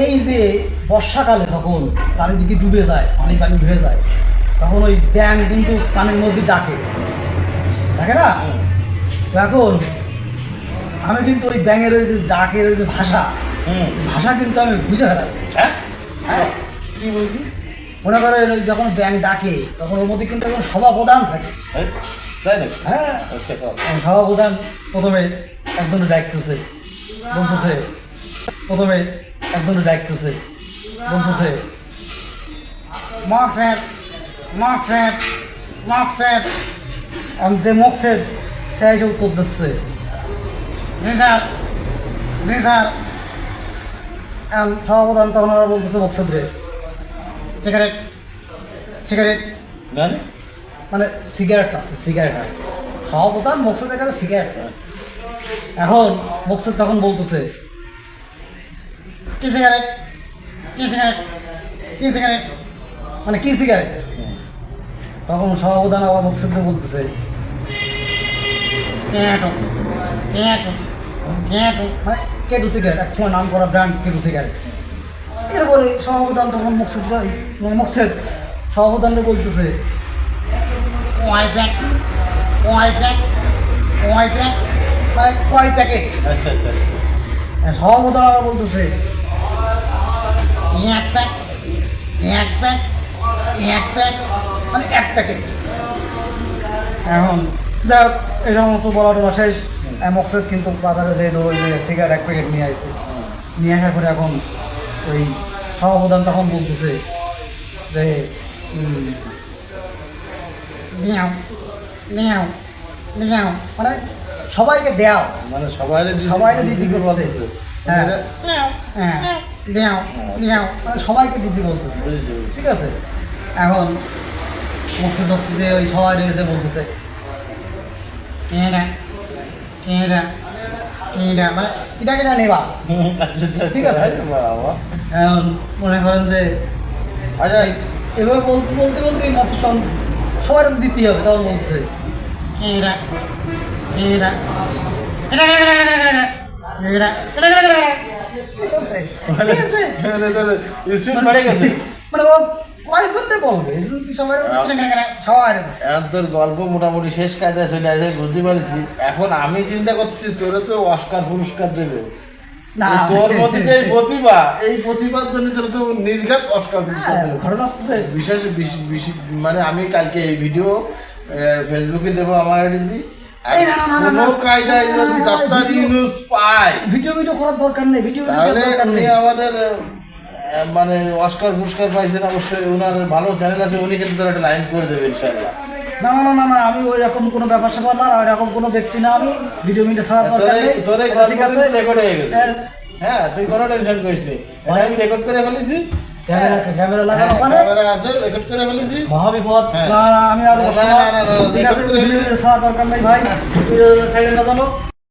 এই যে বর্ষাকালে যখন চারিদিকে ডুবে যায় পানি পানি ধুয়ে যায় তখন ওই ব্যাং কিন্তু পানির মধ্যে ডাকে। ডাকে না? এখন আমি কিন্তু ওই ব্যাঙের ওই যে ডাকের ওই যে ভাষা ভাষা কিন্তু আমি বুঝে ফেলাচ্ছি। হ্যাঁ? হ্যাঁ। কি বলবি মনে করেন ওই যখন ব্যাং ডাকে তখন ওর মধ্যে কিন্তু এখন সভাপ্রধান থাকে। এই, তাই নাকি? হ্যাঁ। আচ্ছা কর। সভাপ্রধান প্রথমে একজনে ডাকতেছে বলতেছে প্রথমে একজনে ডাকতেছে বলতেছে মকসেদ মকসেদ মকসেদ। আমি যে মকসেদ সে এসে উত্তর দিচ্ছে জি স্যার জি স্যার। তখন ওরা বলতেছে মকসেদ রে সিগারেট সিগারেট মানে? মানে সিগারেট আছে সিগারেট আছে সভাপ্রধান মকসুদের কাছে সিগারেট আছে। এখন মকসুদ তখন বলতেছে কি সিগারেট কি সিগারেট কি সিগারেট মানে কি সিগারেট তখন সভাপ্রধান আবার মকসুদকে বলতেছে কেটো মানে সিগারেট এক সময় নাম করা ব্র্যান্ড কেটু সিগারেট এরপরে সভাপ্রধান তখন মকসুদ মকসুদ সভাপ্রধানকে বলতেছে Y pack Y pack Y pack মানে কয় প্যাকেট। আচ্ছা আচ্ছা। সভাপতি আবার বলতেছে এক প্যাক এক প্যাক এক প্যাক মানে এক প্যাকেট। এখন যা এই সমস্ত বলা টলা শেষ। মকসেদ কিন্তু বাজারে যে ওই যে সিগারেট এক প্যাকেট নিয়ে আসে নিয়ে আসার পরে এখন ওই সভাপ্রধান তখন বলতেছে যে দিয়াও দিয়াও দিয়াও মানে সবাইকে দেও। মানে সবাই সবাইকে দিদি করছে হ্যাঁ। হ্যাঁ। দেও দেও। মানে সবাইকে দিদি বলতেছে। ঠিক আছে? এখন মকসুদ হচ্ছে যে ওই সবাই রয়েছে বলতেছে। কেডা কেডা কেডা মানে কিটা কিটা নেবা? হুম, আচ্ছা আচ্ছা। ঠিক আছে। আচ্ছা, বাবা। এখন মনে করেন যে আচ্ছা। এভাবে বলতে বলতে বলতে মকসুদ তখন সবার দিতেই হবে তখন বলছে। কেডা গল্প মোটামুটি শেষ কায়দায় চলে পারছি এখন আমি চিন্তা করছি তোরে তো অস্কার পুরস্কার দেবে তোর মধ্যে যে প্রতিভা এই প্রতিভার জন্য তোর তো নির্ঘাত অস্কার বিশেষ বিশ- বিশ- মানে আমি কালকে এই ভিডিও ফেসবুকে দেবো আমার আইডি কোনো কায়দায় যদি ডাক্তার ভিডিও- ইউনুস পায় ভিডিও ভিডিও করার দরকার নেই ভিডিও ভিডিও তাহলে উনি আমাদের মানে অস্কার পুরস্কার পাইছেন অবশ্যই ওনার ভালো চ্যানেল আছে উনি কিন্তু তোর একটা লাইন করে দেবে ইনশাল্লাহ না না না না আমি ওই রকম কোনো ব্যাপার স্যাপার না ওই রকম কোনো ব্যক্তি না আমি ভিডিও মিডিও ছাড়ার দরকার নেই তোরে আচ্ছা, ঠিক আছে রেকর্ড হয়ে গেছে হ্যাঁ। হ্যাঁ তুই কোনো টেনশন করিস নি আমি রেকর্ড করে ফেলেছি ক্যামেরা ক্যামেরা হ্যাঁ, লাগানো ওখানে ক্যামেরা আছে রেকর্ড করে ফেলেছি। মহাবিপদ। হ্যাঁ। না আমি আর ঠিক আছে নিয়েছি। দরকার নাই ভাই। সাইডে না জানো?